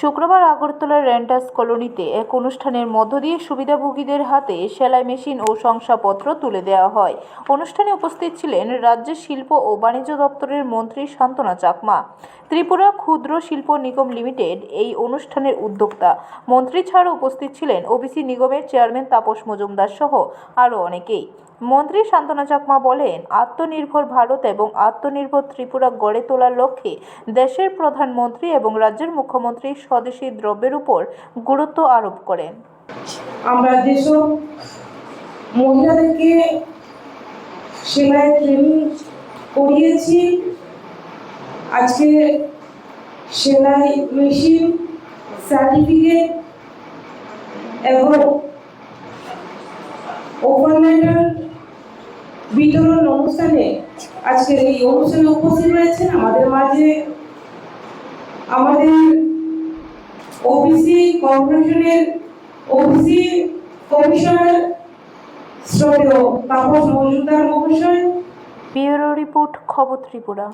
শুক্রবার আগরতলার রেন্টাস কলোনিতে এক অনুষ্ঠানের মধ্য দিয়ে সুবিধাভোগীদের হাতে সেলাই মেশিন ও শংসাপত্র তুলে দেওয়া হয়। অনুষ্ঠানে উপস্থিত ছিলেন রাজ্যের শিল্প ও বাণিজ্য দপ্তরের মন্ত্রী শান্তনা চাকমা। ত্রিপুরা ক্ষুদ্র শিল্প নিগম লিমিটেড এই অনুষ্ঠানের উদ্যোক্তা। মন্ত্রী ছাড়া উপস্থিত ছিলেন ওবিসি নিগমের চেয়ারম্যান তাপস মজুমদার সহ আরও অনেকেই। মন্ত্রী শান্তনা চাকমা বলেন, আত্মনির্ভর ভারত এবং আত্মনির্ভর ত্রিপুরা গড়ে তোলার লক্ষ্যে দেশের প্রধানমন্ত্রী এবং রাজ্যের মুখ্যমন্ত্রী স্বদেশী দ্রব্যের উপর গুরুত্ব আরোপ করেন। আমরা যেসব মহিলাদেরকে সেলাই ট্রেনিং করিয়েছি, আজকে সেলাই মেশিন, সার্টিফিকেট এবং ওপেন লেটার বিতরণ অনুষ্ঠানে আজকে এই অনুষ্ঠানে উপস্থিত রয়েছেন আমাদের মাঝে আমাদের ওবিসি কর্পোরেশনের ওবিসি কমিশনার শ্রদ্ধেয় তাপস মজুমদার মহাশয়। ব্যুরো রিপোর্ট খবর ত্রিপুরা।